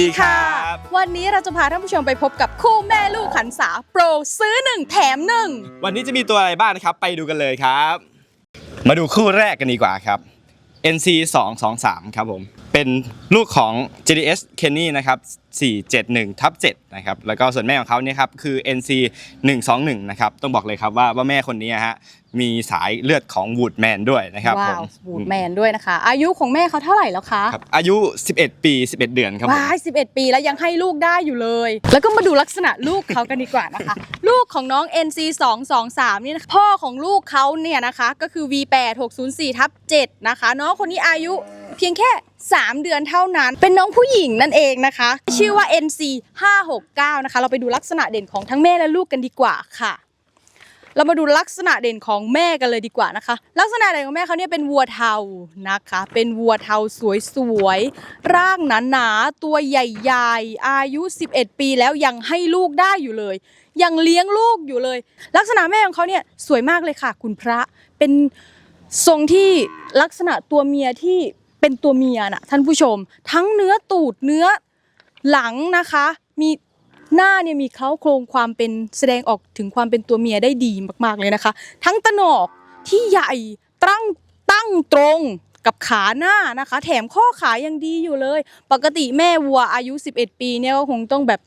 ดีครับวันนี้เราจะพาท่านผู้ชมไปพบกับคู่แม่ลูกขันษาโปรซื้อหนึ่งแถมหนึ่งวันนี้จะมีตัวอะไรบ้างนะครับ ไปดูกันเลยครับ มาดูคู่แรกกันดีกว่าครับ NC 223ครับผม เป็นลูกของ JDS Kenny นะครับ 471ทับ7นะครับ แล้วก็ส่วนแม่ของเขาเนี่ยครับคือ NC 121นะครับ ต้องบอกเลยครับว่าว่าแม่คนนี้ฮะมีสายเลือดของ Woodman ด้วยนะครับผว้าวมบูดแมนด้วยนะคะ อายุของแม่เขาเท่าไหร่แล้วคะครับอายุ 11 ปี 11 เดือนครับผมว้าย11 ปีแล้วยังให้ลูกได้อยู่เลย แล้วก็มาดูลักษณะลูกเขากันดีกว่านะคะ ลูกของน้อง NC 223นี่นะคะพ่อของลูกเขาเนี่ยนะคะก็คือ V8 604ทับ7นะคะ น้องคนนี้อายุ เพียงแค่ 3 เดือนเท่านั้น เป็นน้องผู้หญิงนั่นเองนะคะ ชื่อว่า NC 569นะคะ เราไปดูลักษณะเด่นของทั้งแม่และลูกกันดีกว่าค่ะ เรามาดูลักษณะเด่นของแม่กันเลยดีกว่านะคะ ลักษณะเด่นของแม่เขาเนี่ยเป็นวัวเทานะคะ เป็นวัวเทาสวยๆ ร่างหนาๆ ตัวใหญ่ๆ อายุ 11 ปีแล้วยังให้ลูกได้อยู่เลย ยังเลี้ยงลูกอยู่เลย ลักษณะแม่ของเขาเนี่ยสวยมากเลยค่ะ คุณพระ เป็นทรงที่ลักษณะตัวเมียที่ เป็นตัวเมียน่ะท่านผู้ชม ทั้งเนื้อตูดเนื้อหลังนะคะ มีหน้าเนี่ยมีเขาโครงความเป็นแสดงออกถึงความเป็นตัวเมียได้ดีมากๆเลยนะคะ ทั้งตะนอกที่ใหญ่ตั้งตั้งตรงกับขาหน้านะคะ แถมข้อขายังดีอยู่เลย ปกติแม่วัวอายุ 11 ปีเนี่ยก็คงต้องแบบ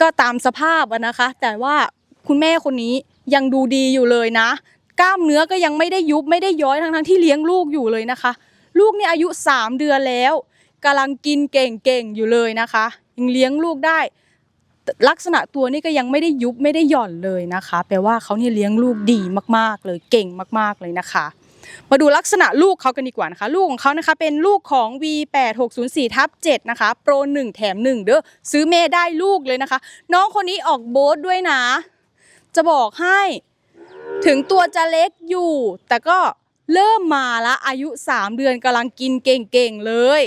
ก็ตามสภาพนะคะ แต่ว่าคุณแม่คนนี้ยังดูดีอยู่เลยนะ กล้ามเนื้อก็ยังไม่ได้ยุบไม่ได้ย้อยทั้งๆที่เลี้ยงลูกอยู่เลยนะคะ ลูกนี่อายุ 3 เดือนแล้วกำลังกินเก่งๆอยู่เลยนะคะ ยังเลี้ยงลูกได้ ลักษณะตัวนี่ก็ยังไม่ได้ยุบไม่ได้หย่อนเลยนะคะ แปลว่าเขาเนี่ยเลี้ยงลูกดีมากๆเลยเก่งมากๆเลยนะคะ มาดูลักษณะลูกเขากันดีกว่านะคะ ลูกของเขานะคะเป็นลูกของ V8604 ทับ7นะคะ โปร 1 แถม 1 เด้อซื้อเมได้ลูกเลยนะคะ น้องคนนี้ออกโบ๊ทด้วยนะ จะบอกให้ ถึงตัวจะเล็กอยู่ แต่ก็ เริ่มมาละอายุ 3 เดือนกำลังกินเก่งๆเลย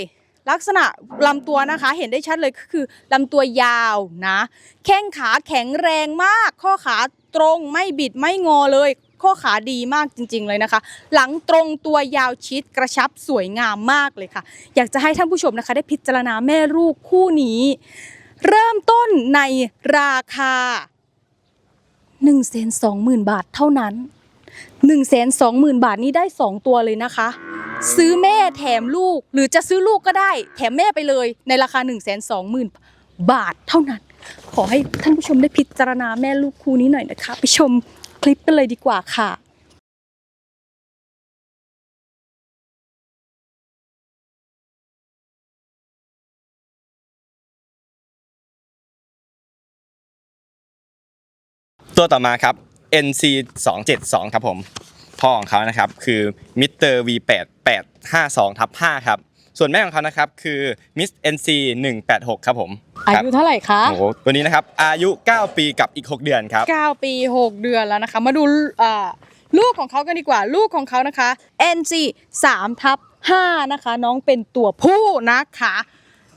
ลักษณะลำตัวนะคะเห็นได้ชัดเลยก็คือลำตัวยาวนะแข้งขาแข็งแรงมาก ข้อขาตรงไม่บิดไม่งอเลย ข้อขาดีมากจริง ๆเลยนะคะ หลังตรงตัวยาวชิดกระชับสวยงามมากเลยค่ะ อยากจะให้ท่านผู้ชมนะคะ ได้พิจารณาแม่ลูกคู่นี้ เริ่มต้นในราคา1นึ่งแสนสองหมื่นบาทเท่านั้น 1นึ่งแสนสองหมื่นบาทนี้ได้ 2 ตัวเลยนะคะ ซื้อแม่แถมลูกหรือจะซื้อลูกก็ได้ แถมแม่ไปเลยในราคา1นึ่งแสนสองหมื่นบาทเท่านั้น ขอให้ท่านผู้ชมได้พิจารณาแม่ลูกคู่นี้หน่อยนะคะ ไปชมคลิปกันเลยดีกว่าค่ะตัวต่อมาครับ NC 272ครับผมพ่อของเขานะครับคือมิสเตอร์ V8 852ทับ5ครับส่วนแม่ของเขานะครับคือมิส NC 186ครับผมอาครับยุเท่าไหร่คะโอ้โหตัวนี้นะครับอายุ 9 ปีกับอีก 6 เดือนครับ 9 ปี 6 เดือนแล้วนะคะ มาดูอ่าลูกของเขากันดีกว่าลูกของเขานะคะ NC 3ทับ5นะคะ น้องเป็นตัวผู้นะคะ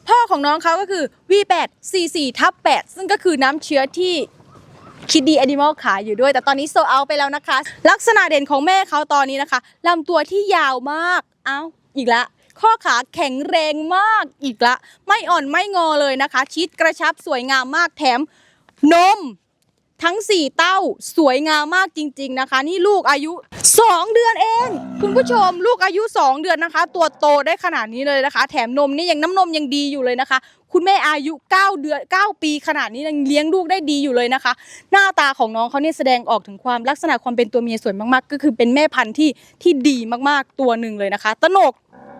พ่อของน้องเขาก็คือ V8 44ทับ8ซึ่งก็คือน้ำเชื้อที่ คิดดีแอนิมอลขายอยู่ด้วย แต่ตอนนี้โซเอาไปแล้วนะคะ ลักษณะเด่นของแม่เขาตอนนี้นะคะลำตัวที่ยาวมาก เอ้า อีกละ ข้อขาแข็งแรงมากอีกละ ไม่อ่อนไม่งอเลยนะคะ ชิดกระชับสวยงามมากแถมนมทั้ง 4 เต้าสวยงามมากจริง ๆนะคะ นี่ลูกอายุ 2 เดือนเอง คุณผู้ชมลูกอายุ 2 เดือนนะคะ ตัวโตได้ขนาดนี้เลยนะคะ แถมนมนี่ยังน้ำนมยังดีอยู่เลยนะคะ คุณแม่อายุ 9 เดือน 9 ปีขนาดนี้ยังเลี้ยงลูกได้ดีอยู่เลยนะคะ หน้าตาของน้องเขาเนี่ยแสดงออกถึงความลักษณะความเป็นตัวเมียสวยมากๆ ก็คือเป็นแม่พันธุ์ที่ที่ดีมากๆตัวหนึ่งเลยนะคะตนก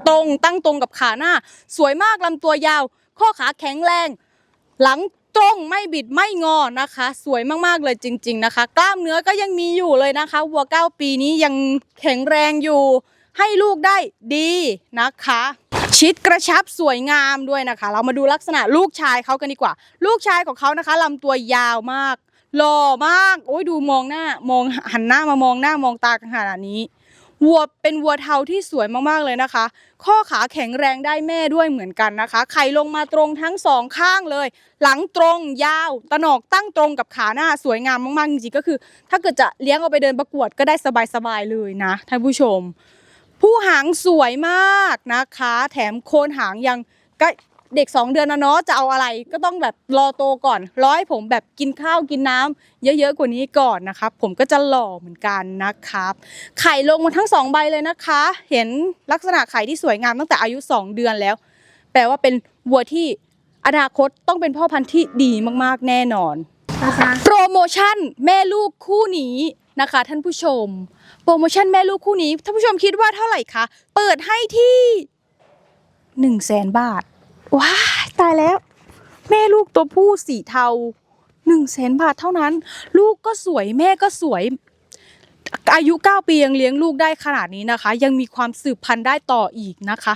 ตรงตั้งตรงกับขาหน้า สวยมากลำตัวยาว ข้อขาแข็งแรง หลังตรงไม่บิดไม่งอนะคะ สวยมากๆเลยจริง ๆนะคะ กล้ามเนื้อก็ยังมีอยู่เลยนะคะวัว 9 ปีนี้ยังแข็งแรงอยู่ ให้ลูกได้ดีนะคะ ชิดกระชับสวยงามด้วยนะคะ เรามาดูลักษณะลูกชายเขากันดีกว่า ลูกชายของเขานะคะลำตัวยาวมากหล่อมากโอ้ยดูมองหน้ามองหันหน้ามามองหน้ามองตากันขนาดนี้วัวเป็นวัวเทาที่สวยมากๆเลยนะคะ ข้อขาแข็งแรงได้แม่ด้วยเหมือนกันนะคะ ไข่ลงมาตรงทั้งสองข้างเลย หลังตรงยาวตะนอกตั้งตรงกับขาหน้าสวยงามมากๆจริงๆก็คือ ถ้าเกิดจะเลี้ยงเอาไปเดินประกวดก็ได้สบายๆเลยนะท่านผู้ชม ผู้หางสวยมากนะคะ แถมโคนหางยังก็เด็ก 2 เดือนนะเนาะจะเอาอะไรก็ต้องแบบรอโตก่อนร้อให้ผมแบบกินข้าวกินน้ำเยอะๆกว่านี้ก่อนนะครับผมก็จะหล่อเหมือนกันนะครับไข่ลงมาทั้งสองใบเลยนะคะ เห็นลักษณะไข่ที่สวยงามตั้งแต่อายุ 2 เดือนแล้ว แปลว่าเป็นวัวที่อนาคตต้องเป็นพ่อพันธุ์ที่ดีมากๆแน่นอนโปรโมชั่นแม่ลูกคู่นี้นะคะ ท่านผู้ชม รโมชั่นแม่ลูกคู่นี้ท่านผู้ชมคิดว่าเท่าไหร่คะ เปิดให้ที่1นึ่งแสนบาท ว้ายตายแล้ว แม่ลูกตัวผู้สีเทา1นึ่งแสนบาทเท่านั้น ลูกก็สวยแม่ก็สวย อายุ 9 ปียังเลี้ยงลูกได้ขนาดนี้นะคะ ยังมีความสืบพันธุ์ได้ต่ออีกนะคะ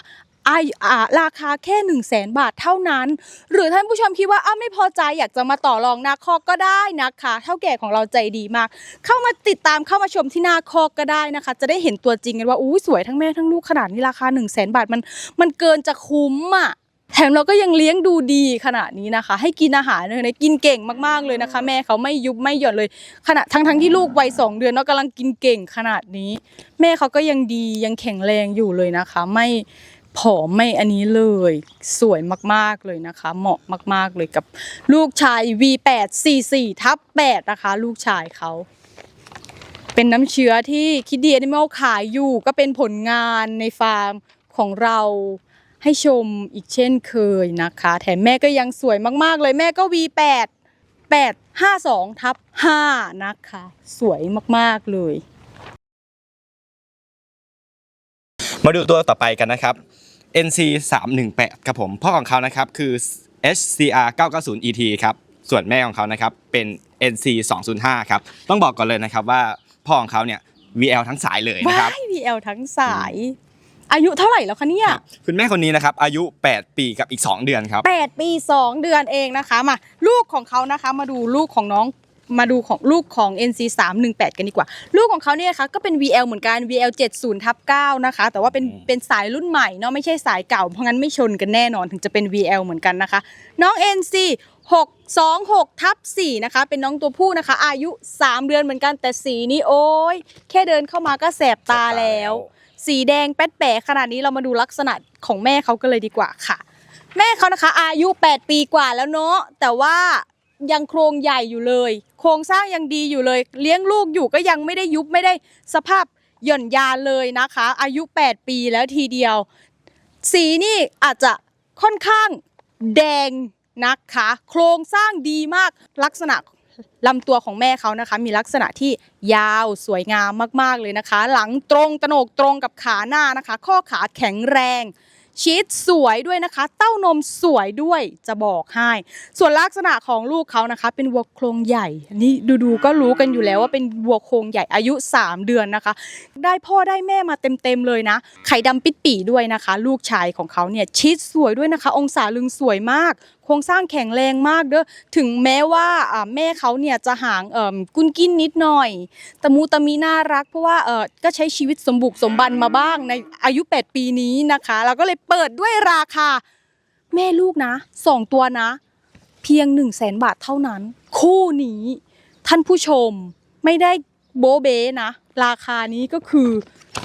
อาอาราคาแค่1นึ่งแสนบาทเท่านั้น หรือท่านผู้ชมคิดว่าอ้าไม่พอใจอยากจะมาต่อรองหน้าคอกก็ได้นะคะเท่าแก่ของเราใจดีมาก เข้ามาติดตามเข้ามาชมที่หน้าคอกก็ได้นะคะ จะได้เห็นตัวจริงกันว่าอู้สวยทั้งแม่ทั้งลูกขนาดนี้ราคา1นึ่งแสนบาทมันมันเกินจะคุ้มอะแถมเราก็ยังเลี้ยงดูดีขนาดนี้นะคะ ให้กินอาหารเลยนะกินเก่งมากๆเลยนะคะ แม่เขาไม่ยุบไม่หย่อนเลยขณะทั้งทั้งที่ลูกวัยสองเดือนเนาะกำลังกินเก่งขนาดนี้ แม่เขาก็ยังดียังแข็งแรงอยู่เลยนะคะ ไม่ ผอมไม่อันนี้เลยสวยมากๆเลยนะคะ เหมาะมากๆเลยกับลูกชาย V8 44ทับ8นะคะ ลูกชายเขาเป็นน้ำเชื้อที่คิดดีแอนิมอลขายอยู่ก็เป็นผลงานในฟาร์มของเราให้ชมอีกเช่นเคยนะคะ แถมแม่ก็ยังสวยมากๆเลยแม่ก็ V8 852ทับ5นะคะ สวยมากๆเลย มาดูตัวต่อไปกันนะครับ NC 318ครับผมพ่อของเขานะครับคือ SCR 990 ET ครับส่วนแม่ของเขานะครับเป็น NC 205ครับต้องบอกก่อนเลยนะครับว่าพ่อของเขาเนี่ย VL ทั้งสายเลยนะครับ ว้าย VL ทั้งสาย อายุเท่าไหร่แล้วคะเนี่ยคุณแม่คนนี้นะครับอายุ 8 ปีกับอีก 2 เดือนครับแปดปีสองเดือนเองนะคะ มา ลูกของเขานะคะ มาดูลูกของน้อง มาดูของลูกของ NC 3 1 8กันดีกว่า ลูกของเขาเนี่ยนะคะก็เป็น VL เหมือนกัน VL 70ทับ9นะคะ แต่ว่าเป็นอืมเป็นสายรุ่นใหม่เนาะไม่ใช่สายเก่า เพราะงั้นไม่ชนกันแน่นอนถึงจะเป็น VL เหมือนกันนะคะ น้อง NC 626ทับ4นะคะ เป็นน้องตัวผู้นะคะ อายุ 3 เดือนเหมือนกันแต่สีนี้โอ้ยแค่เดินเข้ามาก็แสบตาแล้ว สีแดงแป๊ดแป๋ขนาดนี้เรามาดูลักษณะของแม่เขากันเลยดีกว่าค่ะ แม่เขานะคะ อายุ 8 ปีกว่าแล้วเนาะแต่ว่า ยังโครงใหญ่อยู่เลย โครงสร้างยังดีอยู่เลย เลี้ยงลูกอยู่ก็ยังไม่ได้ยุบไม่ได้สภาพหย่อนยานเลยนะคะ อายุ 8 ปีแล้วทีเดียว สีนี่อาจจะค่อนข้างแดงนะคะ โครงสร้างดีมากลักษณะลำตัวของแม่เขานะคะ มีลักษณะที่ยาวสวยงามมากๆเลยนะคะ หลังตรงตโหนกตรงกับขาหน้านะคะ ข้อขาแข็งแรง ชีสสวยด้วยนะคะ เต้านมสวยด้วยจะบอกให้ ส่วนลักษณะของลูกเขานะคะ เป็นวัวโครงใหญ่อันนี้ดูๆก็รู้กันอยู่แล้วว่าเป็นวัวโครงใหญ่อายุ 3 เดือนนะคะ ได้พ่อได้แม่มาเต็มๆเลยนะ ไข่ดำปิดปีด้วยนะคะ ลูกชายของเขาเนี่ยชีสสวยด้วยนะคะ องศาลึงสวยมากโครงสร้างแข็งแรงมากเด้อถึงแม้ว่าอ่าแม่เขาเนี่ยจะห่างเอ่อกุนกินนิดหน่อยตะมูตะมีน่ารัก เพราะว่าเออก็ใช้ชีวิตสมบุกสมบันมาบ้างในอายุ 8 ปีนี้นะคะ เราก็เลยเปิดด้วยราคา แม่ลูกนะสองตัวนะ เพียง1 0 0 0 0แสนบาทเท่านั้น คู่นี้ ท่านผู้ชมไม่ได้โบเบนะ ราคานี้ก็คือ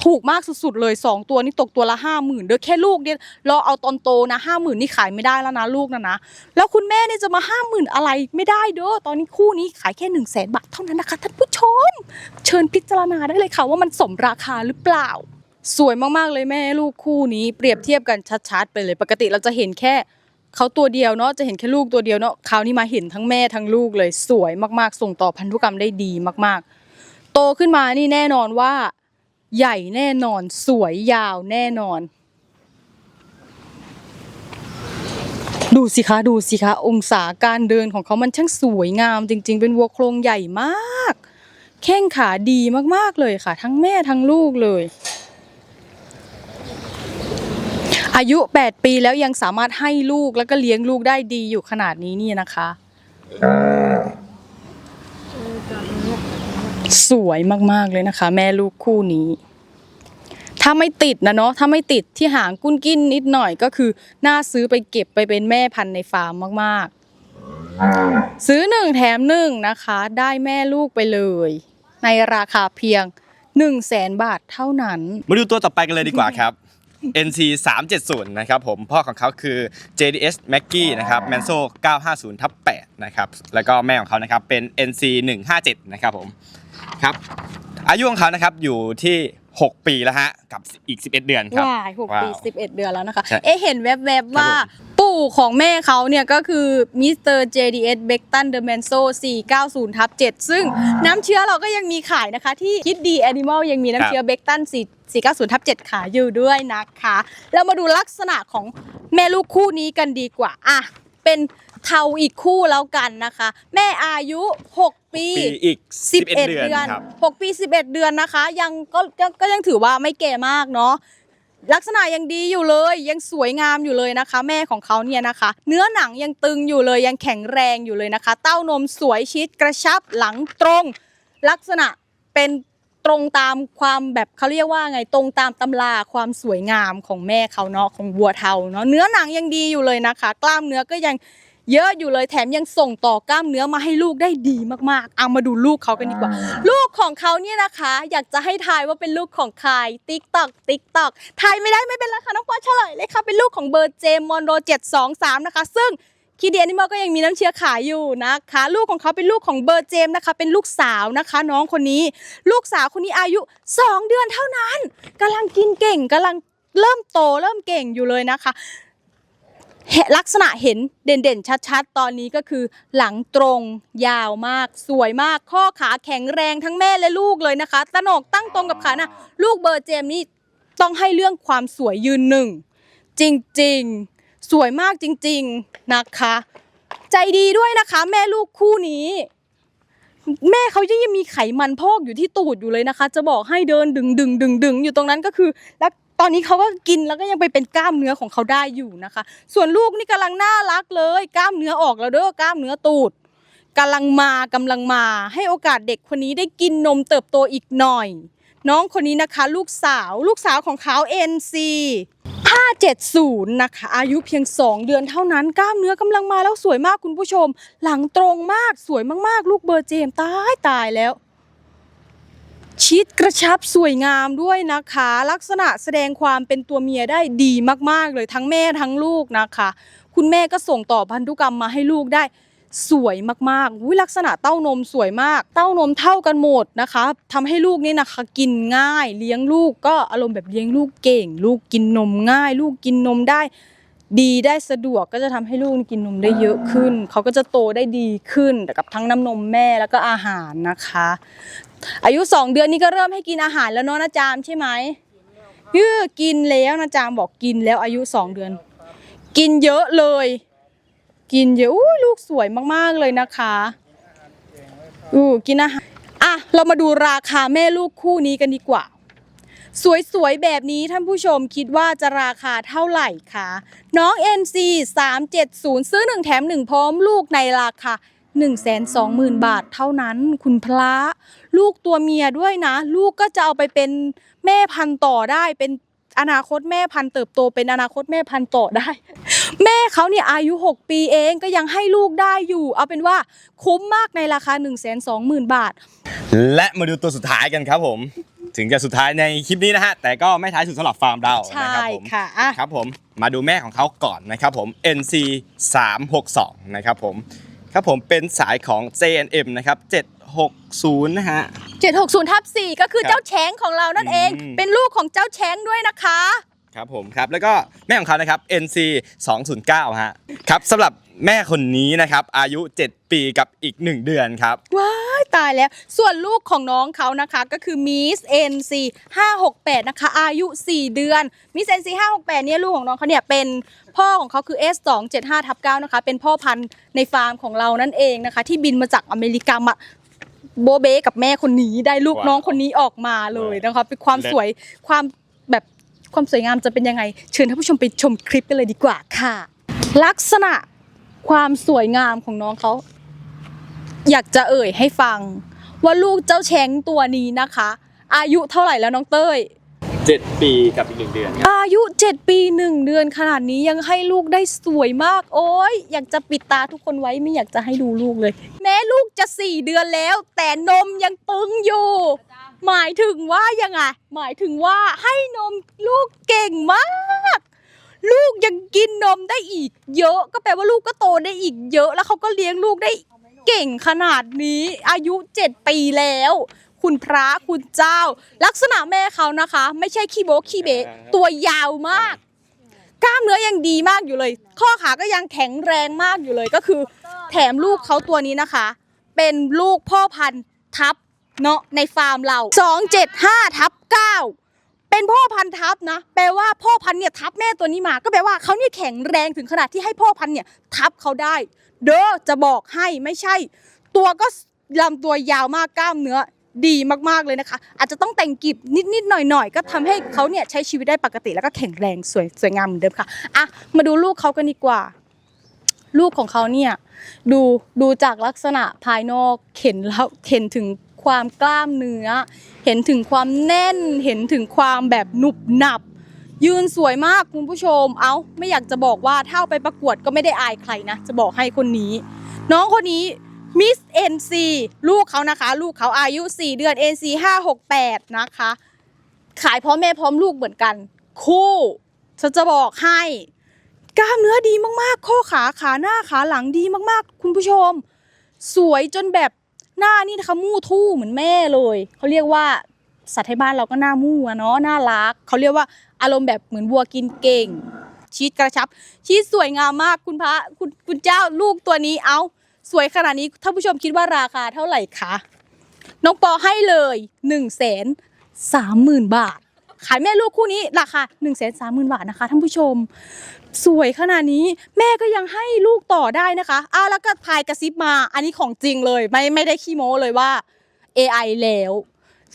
ถูกมากสุดๆเลย 2 ตัวนี้ตกตัวละห้าหมื่นเด้อแค่ลูกเนี่ยรอเอาตอนโตนะห้าหมื่นนี่ขายไม่ได้แล้วนะลูกนะนะแล้วคุณแม่เนี่ยจะมาห้าหมื่นอะไรไม่ได้เด้อตอนนี้คู่นี้ขายแค่1นึ่งแสนบาทเท่านั้นนะคะท่านผู้ชม เชิญพิจารณาได้เลยค่ะว่ามันสมราคาหรือเปล่า สวยมากๆเลยแม่ลูกคู่นี้เปรียบเทียบกันชัดๆไปเลย ปกติเราจะเห็นแค่เขาตัวเดียวเนาะจะเห็นแค่ลูกตัวเดียวเนาะคราวนี้มาเห็นทั้งแม่ทั้งลูกเลยสวยมากๆ ส่งต่อพันธุกรรมได้ดีมากๆ โตขึ้นมานี่แน่นอนว่า ใหญ่แน่นอน สวยยาวแน่นอน ดูสิคะดูสิคะองศาการเดินของเขามันช่างสวยงาม จริง ๆ เป็นวัวโครงใหญ่มาก แข้งขาดีมากๆเลยค่ะ ทั้งแม่ทั้งลูกเลย อายุ 8 ปีแล้วยังสามารถให้ลูกแล้วก็เลี้ยงลูกได้ดีอยู่ขนาดนี้นี่นะคะ สวยมากๆเลยนะคะ แม่ลูกคู่นี้ ถ้าไม่ติดนะเนาะถ้าไม่ติดที่หางกุ้นกิ้นนิดหน่อยก็คือ น่าซื้อไปเก็บไปเป็นแม่พันธุ์ในฟาร์มมากๆ ซื้อหนึ่งแถมหนึ่งนะคะ ได้แม่ลูกไปเลย ในราคาเพียง1 0 0 0 0แสนบาทเท่านั้น มาดูตัวต่อไปกันเลยดีกว่าครับ NC 370นะครับผมพ่อของเขาคือ JDS Mackie นะครับ Manso 950ทับ8นะครับแล้วก็แม่ของเขานะครับเป็น NC 157นะครับผมครับอายุของเขานะครับอยู่ที่ 6 ปีแล้วฮะกับอีก 11 เดือนครับ ว้ายหกปีว้าวสิบเอ็ดเดือนแล้วนะคะ ใช่เอ๊ะเห็นแวบๆว่า ครับผม ปู่ของแม่เขาเนี่ยก็คือมิสเตอร์ JDS b e c t o n d e m a n s o 490ทับ7ซึ่งน้ำเชื้อเราก็ยังมีขายนะคะ ที่คิดดีแอนิมอลยังมีน้ำเชื้อเบ c ตัน4 490ทับ7ขายอยู่ด้วยนะคะ เรามาดูลักษณะของแม่ลูกคู่นี้กันดีกว่าอะเป็นเทาอีกคู่แล้วกันนะคะ แม่อายุ 6 ปีปีอีก11 11เดือนเดือนครับ 6 ปี 11 เดือนนะคะ ยังก็ก็ก็ยังถือว่าไม่แก่มากเนาะลักษณะยังดีอยู่เลยยังสวยงามอยู่เลยนะคะ แม่ของเขาเนี่ยนะคะ เนื้อหนังยังตึงอยู่เลยยังแข็งแรงอยู่เลยนะคะ เต้านมสวยชิดกระชับหลังตรง ลักษณะเป็น ตรงตามความแบบเขาเรียกว่าไงตรงตามตำราความสวยงามของแม่เขาเนาะของวัวเทาเนาะเนื้อหนังยังดีอยู่เลยนะคะ กล้ามเนื้อก็ยังเยอะอยู่เลยแถมยังส่งต่อกล้ามเนื้อมาให้ลูกได้ดีมากๆเอามาดูลูกเขากันดีกว่า ลูกของเขาเนี่ยนะคะ อยากจะให้ทายว่าเป็นลูกของใครติ๊กตอกติ๊กตอกทายไม่ได้ไม่เป็นไรค่ะน้องปอเฉลยเลยค่ะเป็นลูกของเบอร์เจมมอนโร723 นะคะ ซึ่ง คีเดียนิมอลก็ยังมีน้ำเชื้อขายอยู่นะคะ ลูกของเขาเป็นลูกของเบอร์เจมนะคะ เป็นลูกสาวนะคะ น้องคนนี้ ลูกสาวคนนี้อายุ 2 เดือนเท่านั้นกำลังกินเก่งกำลังเริ่มโตเริ่มเก่งอยู่เลยนะคะเห็นลักษณะเห็นเด่นๆ ชัดๆ ตอนนี้ก็คือหลังตรงยาวมาก สวยมาก ข้อขาแข็งแรงทั้งแม่และลูกเลยนะคะตนกตั้งตรงกับขานะลูกเบอร์เจมนี่ต้องให้เรื่องความสวยยืนหนึ่ง จริงๆ สวยมากจริงๆนะคะ ใจดีด้วยนะคะ แม่ลูกคู่นี้ แม่เขายังมีไขมันพอกอยู่ที่ตูดอยู่เลยนะคะ จะบอกให้เดินดึงดึงดึงดึงอยู่ตรงนั้นก็คือ แล้วตอนนี้เขาก็กินแล้วก็ยังไปเป็นกล้ามเนื้อของเขาได้อยู่นะคะ ส่วนลูกนี่กำลังน่ารักเลย กล้ามเนื้อออกแล้วเด้อกล้ามเนื้อตูดกำลังมากำลังมาให้โอกาสเด็กคนนี้ได้กินนมเติบโตอีกหน่อย น้องคนนี้นะคะ ลูกสาว ลูกสาวของเขา NC 570 นะคะ อายุเพียง 2 เดือนเท่านั้น กล้ามเนื้อกำลังมาแล้วสวยมากคุณผู้ชม หลังตรงมากสวยมากๆ ลูกเบอร์เจมตายตายแล้ว ชิดกระชับสวยงามด้วยนะคะ ลักษณะแสดงความเป็นตัวเมียได้ดีมากๆเลยทั้งแม่ทั้งลูกนะคะ คุณแม่ก็ส่งต่อพันธุกรรมมาให้ลูกได้ สวยมากๆอุ้ยลักษณะเต้านมสวยมาก เต้านมเท่ากันหมดนะคะทำให้ลูกนี่นะคะกินง่าย เลี้ยงลูกก็อารมณ์แบบเลี้ยงลูกเก่ง ลูกกินนมง่าย ลูกกินนมได้ ดีได้สะดวกก็จะทำให้ลูกกินนมได้เยอะขึ้น เขาก็จะโตได้ดีขึ้นกับทั้งน้ำนมแม่แล้วก็อาหารนะคะ อายุ 2 เดือนนี้ก็เริ่มให้กินอาหารแล้วเนาะนะจามใช่ไหมยื้อกินแล้วนะจามบอกกินแล้วอายุ 2 เดือน กินเยอะเลย กินเยอะอุ้ยลูกสวยมากๆเลยนะคะอู้กินอาหารอะเรามาดูราคาแม่ลูกคู่นี้กันดีกว่า สวยๆ แบบนี้ท่านผู้ชมคิดว่าจะราคาเท่าไหร่คะน้อง NC 370 ซื้อ 1 แถม 1 พร้อมลูกในราคา120,000 บาทเท่านั้นคุณพระลูกตัวเมียด้วยนะ ลูกก็จะเอาไปเป็นแม่พันธุ์ต่อได้เป็นอนาคตแม่พันธุ์เติบโตเป็นอนาคตแม่พันธุ์ต่อได้ แม่เขาเนี่ยอายุ 6 ปีเองก็ยังให้ลูกได้อยู่ เอาเป็นว่าคุ้มมากในราคา 120,000 บาท และมาดูตัวสุดท้ายกันครับผม ถึงจะสุดท้ายในคลิปนี้นะฮะ แต่ก็ไม่ท้ายสุดสำหรับฟาร์มเราใช่นะครับผมค่ะอะครับผมมาดูแม่ของเขาก่อนนะครับผม NC 362นะครับผมครับผมเป็นสายของ JNM นะครับ760นะฮะ 760ทับ4ก็คือครับเจ้าแช้งของเรานั่นเอง อืม เป็นลูกของเจ้าแช้งด้วยนะคะ ครับผมครับแล้วก็แม่ของเขานะครับ NC 209ฮะครับสำหรับแม่คนนี้นะครับอายุ 7 ปีกับอีก 1 เดือนครับ ว้ายตายแล้ว ส่วนลูกของน้องเขานะคะก็คือ Miss NC 568นะคะอายุ 4 เดือน Miss NC 568เนี่ยลูกของน้องเขาเนี่ยเป็นพ่อของเขาคือ S 2 7 5ทับ9นะคะเป็นพ่อพันธุ์ในฟาร์มของเรานั่นเองนะคะ ที่บินมาจากอเมริกามาโบเบกับแม่คนนี้ได้ลูกว้าวน้องคนนี้ออกมาเลยนะคะเป็นความเลิศสวยความแบบ ความสวยงามจะเป็นยังไง เชิญท่านผู้ชมไปชมคลิปกันเลยดีกว่าค่ะ ลักษณะความสวยงามของน้องเขา อยากจะเอ่ยให้ฟัง ว่าลูกเจ้าแชงตัวนี้นะคะ อายุเท่าไหร่แล้วน้องเต้ย7ปีกับอีก1เดือนครับอายุ 7 ปี 1 เดือนขนาดนี้ยังให้ลูกได้สวยมาก โอ้ยอยากจะปิดตาทุกคนไว้ไม่อยากจะให้ดูลูกเลย แม้ลูกจะ 4 เดือนแล้ว แต่นมยังตึงอยู่ หมายถึงว่ายังไง หมายถึงว่าให้นมลูกเก่งมาก ลูกยังกินนมได้อีก เยอะ ก็แปลว่าลูกก็โตได้อีกเยอะ แล้วเขาก็เลี้ยงลูกได้เก่งขนาดนี้ อายุ7ปีแล้ว คุณพระคุณเจ้า ลักษณะแม่เขานะคะ ไม่ใช่ขี้โบะขี้เบะตัวยาวมาก กล้ามเนื้อยังดีมากอยู่เลย ข้อขาก็ยังแข็งแรงมากอยู่เลยก็คือ แถมลูกเขาตัวนี้นะคะ เป็นลูกพ่อพันธุ์ทับ เนาะในฟาร์มเรา 275ทับ9เป็นพ่อพันธุ์ทับนะ แปลว่าพ่อพันธุ์เนี่ยทับแม่ตัวนี้มา ก็แปลว่าเขาเนี่ยแข็งแรงถึงขนาดที่ให้พ่อพันธุ์เนี่ยทับเขาได้ เด้อจะบอกให้ไม่ใช่ ตัวก็ลำตัวยาวมากกล้ามเนื้อดีมากๆเลยนะคะ อาจจะต้องแต่งกิบนิดๆหน่อยๆ ก็ทำให้เขาเนี่ยใช้ชีวิตได้ปกติแล้วก็แข็งแรงสวยสวยงามเหมือนเดิมค่ะอะมาดูลูกเขากันดีกว่า ลูกของเขาเนี่ยดูดูจากลักษณะภายนอกเห็นแล้วเห็นถึง ความกล้ามเนื้อ เห็นถึงความแน่น เห็นถึงความแบบหนุบหนับ ยืนสวยมากคุณผู้ชม เอาไม่อยากจะบอกว่าถ้าเอาไปประกวดก็ไม่ได้อายใครนะ จะบอกให้คนนี้ น้องคนนี้มิส NC ลูกเขานะคะ ลูกเขาอายุ 4 เดือน NC 568 นะคะ ขายพร้อมแม่พร้อมลูกเหมือนกัน คู่ฉันจะบอกให้ กล้ามเนื้อดีมากๆ ข้อขาขาหน้าขาหลังดีมากๆ คุณผู้ชม สวยจนแบบ หน้านี่นะคะมู่ทู่เหมือนแม่เลยเขาเรียกว่าสัตว์ไทยบ้านเราก็หน้ามู่อะเนาะน่ารักเขาเรียกว่าอารมณ์แบบเหมือนวัวกินเก่ง ชีสกระชับ ชีสสวยงามมากคุณพระคุณคุณเจ้าลูกตัวนี้เอาสวยขนาดนี้ท่านผู้ชมคิดว่าราคาเท่าไหร่คะน้องปอให้เลย1นึ่งแสนสามหมื่นบาท ขายแม่ลูกคู่นี้ราคา1นึ่งแสนสามหมื่นบาทนะคะท่านผู้ชม สวยขนาดนี้แม่ก็ยังให้ลูกต่อได้นะคะอ้าวแล้วก็พายกระซิบมา อันนี้ของจริงเลยไม่ไม่ได้ขี้โม้เลยว่า AI แล้ว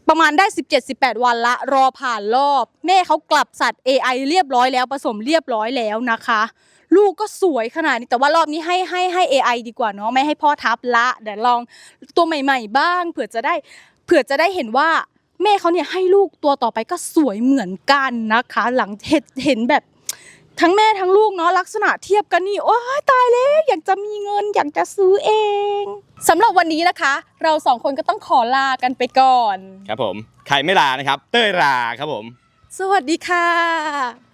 ประมาณได้ 17-18 วันละ รอผ่านรอบ แม่เขากลับสัตว์ AI เรียบร้อยแล้วผสมเรียบร้อยแล้วนะคะ ลูกก็สวยขนาดนี้แต่ว่ารอบนี้ให้ให้ให้ AI ดีกว่าเนาะไม่ให้พ่อทับละเดี๋ยวลองตัวใหม่ ๆ บ้าง เผื่อจะได้เผื่อจะได้เห็นว่า แม่เขาเนี่ยให้ลูกตัวต่อไปก็สวยเหมือนกันนะคะ หลังเห็นเห็นแบบทั้งแม่ทั้งลูกเนาะลักษณะเทียบกันนี่โอ้ยตายแล้วอยากจะมีเงินอยากจะซื้อเองสำหรับวันนี้นะคะ เราสองคนก็ต้องขอลากันไปก่อน ครับผม ใครไม่ลานะครับ เต้ยลาครับผม สวัสดีค่ะ